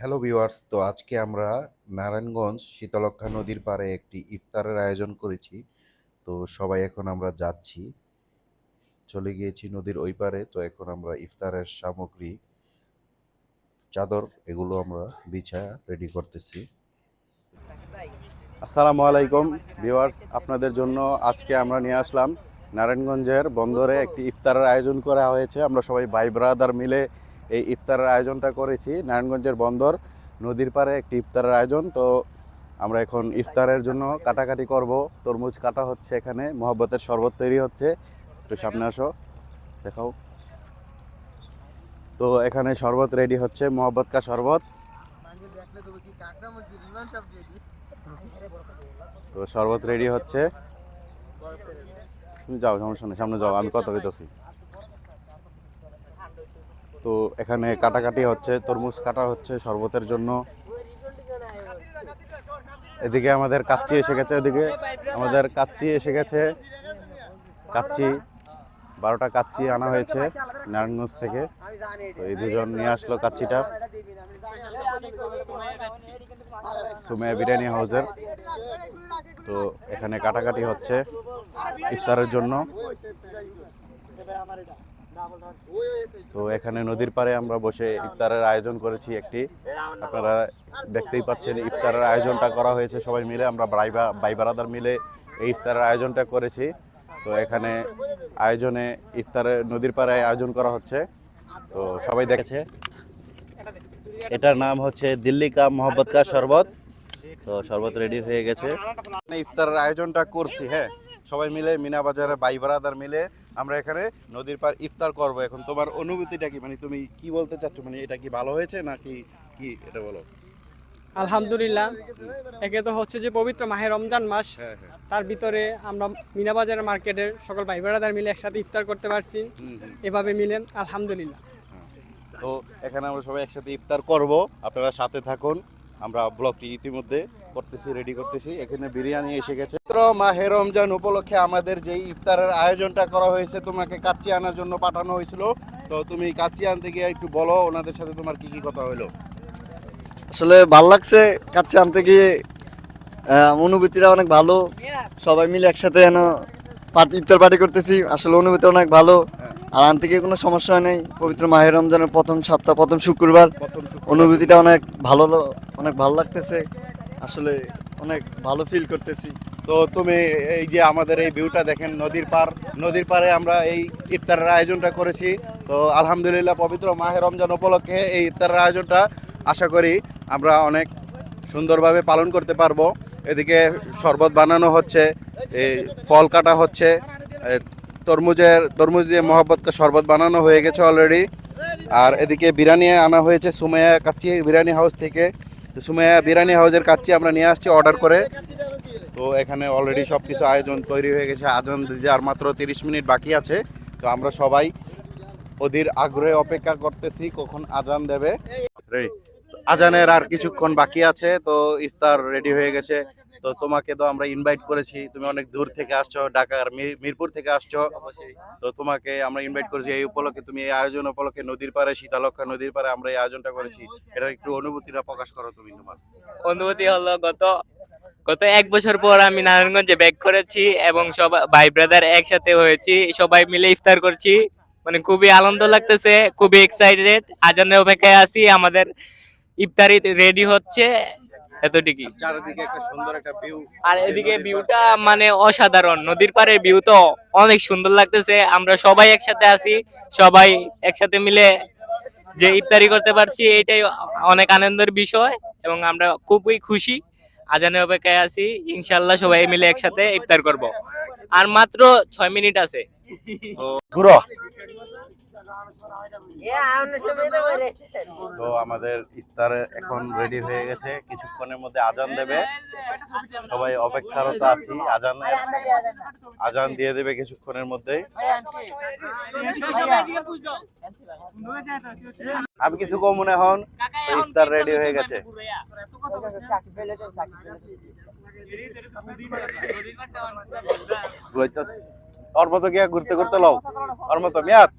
Hello viewers, তো আজকে আমরা নারায়ণগঞ্জ শীতলক্ষা নদীর পাড়ে একটি ইফতারের আয়োজন করেছি। তো সবাই এখন আমরা যাচ্ছি। চলে গিয়েছি নদীর ওই পারে তো এখন আমরা ইফতারের সামগ্রী, চাদর এগুলো আমরা বিছায়া রেডি করতেছি। আসসালামু আলাইকুম ভিউয়ার্স, আপনাদের জন্য আজকে আমরা নিয়ে আসলাম নারায়ণগঞ্জের বন্দরে একটি ইফতারের আয়োজন করা হয়েছে। আমরা সবাই ভাই ব্রাদার মিলে এই ইফতারের আয়োজনটা করেছি। নারায়ণগঞ্জের বন্দর, নদীর পাড়ে একটি ইফতারের আয়োজন। তো আমরা এখন ইফতারের জন্য কাটাকাটি করব। তরমুজ কাটা হচ্ছে এখানে, মহব্বতের শরবত তৈরি হচ্ছে। একটু সামনে আসো, দেখাও। তো এখানে শরবত রেডি হচ্ছে মহব্বত কা শরবত। তো শরবত রেডি হচ্ছে। তুমি যাও, সমস্যা নেই, সামনে যাও, আমি কথা কইতেছি তো এখানে কাটাকাটি হচ্ছে, তরমুজ কাটা হচ্ছে শরবতের জন্য। এদিকে আমাদের কাচ্চি এসে গেছে, এদিকে আমাদের কাচ্চি এসে গেছে। কাচ্চি, বারোটা কাচ্চি আনা হয়েছে নারায়ণগঞ্জ থেকে। তো এই দুজন নিয়ে আসলো কাচ্চিটা। সুমেয়া বিরিয়ানি হাউসের। তো এখানে কাটাকাটি হচ্ছে ইফতারের জন্য। তো এখানে নদীর পাড়ে আমরা বসে ইফতারের আয়োজন করেছি একটি। আপনারা দেখতেই পাচ্ছেন ইফতারের আয়োজনটা করা হয়েছে সবাই মিলে। আমরা বাইবা বাই বারাদার মিলে এই ইফতারের আয়োজনটা করেছি। তো এখানে আয়োজনে ইফতারের নদীর পাড়ে আয়োজন করা হচ্ছে। তো সবাই দেখেছে। এটার নাম হচ্ছে দিল্লি কা মোহাম্মদ কা শরবত। তো শরবত রেডি হয়ে গেছে। ইফতারের আয়োজনটা করছি হ্যাঁ। সবাই মিলে মিনা বাজারে বাই বারাদার মিলে আমরা এখানে নদীর পার ইফতার করব। এখন তোমার অনুভূতিটা কি? মানে তুমি কি বলতে চাচ্ছ? মানে এটা কি ভালো হয়েছে নাকি কি এটা বলো? আলহামদুলিল্লাহ। একে তো হচ্ছে যে পবিত্র মাহে রমজান মাস। হ্যাঁ হ্যাঁ। তার ভিতরে আমরা মিনাবাজার মার্কেটের সকল ভাই বেড়াদার মিলে একসাথে ইফতার করতে পারছি। এভাবে মিলে আলহামদুলিল্লাহ। তো এখানে আমরা সবাই একসাথে ইফতার করব। আপনারা সাথে থাকুন। আমরা ব্লগটি ইতিমধ্যে করতেছি রেডি করতেছি। এখানে বিরিয়ানি এসে গেছে। মাহে রমজান উপলক্ষে আমাদের যে ইফতারের আয়োজনটা করা হয়েছে তোমাকে কাচ্চি আনার জন্য পাঠানো হয়েছিল। তো তুমি কাচ্চি আনতে গিয়ে একটু বলো ওনাদের সাথে তোমার কি কি কথা হলো আসলে ভালো লাগছে কাছে আনতে গিয়ে। অনুভূতিটা অনেক ভালো। সবাই মিলে একসাথে যেন পার্টি ইফতার পার্টি করতেছি আসলে অনুভূতি অনেক ভালো। আর আনতে গিয়ে কোনো সমস্যা নেই। পবিত্র মাহের রমজানের প্রথম সপ্তাহ প্রথম শুক্রবার। অনুভূতিটা অনেক ভালো অনেক ভালো লাগতেছে। আসলে অনেক ভালো ফিল করতেছি। তো তুমি এই যে আমাদের এই ভিউটা দেখেন, নদীর পার নদীর পারে আমরা এই ইফতারের আয়োজনটা করেছি। তো আলহামদুলিল্লাহ পবিত্র মাহে রমজান উপলক্ষে এই ইফতারের আয়োজনটা আশা করি আমরা অনেক সুন্দরভাবে পালন করতে পারব। এদিকে শরবত বানানো হচ্ছে এই ফল কাটা হচ্ছে তরমুজের, তরমুজ দিয়ে মহব্বতকে শরবত বানানো হয়ে গেছে অলরেডি আর এদিকে বিরিয়ানি আনা হয়েছে, সুমাইয়া কাচ্চি বিরিয়ানি হাউস থেকে। সুমাইয়া বিরিয়ানি হাউসের কাছে আমরা নিয়ে আসছি অর্ডার করে। তো এখানে অলরেডি সব কিছু আয়োজন তৈরি হয়ে গেছে। আজান দিতে আর মাত্র তিরিশ মিনিট বাকি আছে। তো আমরা সবাই ওদের আগ্রহে অপেক্ষা করতেছি কখন আজান দেবে। রেডি আজানের আর কিছুক্ষণ বাকি আছে। তো ইফতার রেডি হয়ে গেছে। তো তোমাকে তো আমরা ইনভাইট করেছি তুমি অনেক দূর থেকে আসছো ঢাকার মিরপুর থেকে আসছো। তো তোমাকে আমরা ইনভাইট করেছি এই উপলক্ষে তুমি এই আয়োজন উপলক্ষে নদীর পাড়ে শীতালক্ষা নদীর পাড়ে আমরা এই আয়োজনটা করেছি। এটা একটু অনুভূতিটা প্রকাশ করো তুমি তোমার। অনুভূতি হলো গত গত এক বছর পর আমি নারায়ণগঞ্জে ব্যাক করেছি এবং সব ভাই ব্রাদার একসাথে হয়েছি সবাই মিলে ইফতার করছি। মানে খুবই আনন্দ লাগতেছে খুবই এক্সাইটেড আজানের অপেক্ষায় আছি আমাদের ইফতারি রেডি হচ্ছে। এতটুকুই। চারিদিকে একটা সুন্দর একটা ভিউ আর এদিকে ভিউটা মানে অসাধারণ। নদীর পাড়ে ভিউ তো অনেক সুন্দর লাগতেছে। আমরা সবাই একসাথে আছি। সবাই একসাথে মিলে যে ইফতারি করতে পারছি এটাই অনেক আনন্দের বিষয় এবং আমরা খুবই খুশি। আজানের অপেক্ষায় আছি। ইনশাল্লাহ সবাই মিলে একসাথে ইফতার করব। আর মাত্র ছয় মিনিট আছে। ঘুরো তো আমাদের ইফতারে এখন রেডি হয়ে গেছে। কিছুক্ষণের মধ্যে আজান দেবে। সবাই অপেক্ষারত আছি। আজানের আজান দিয়ে দেবে কিছুক্ষণের মধ্যে আমি কিছু কম মনে হন ইফতার রেডি হয়ে গেছে। ওর মতো গিয়া ঘুরতে ঘুরতে লও। ওর মতো মেয়াদ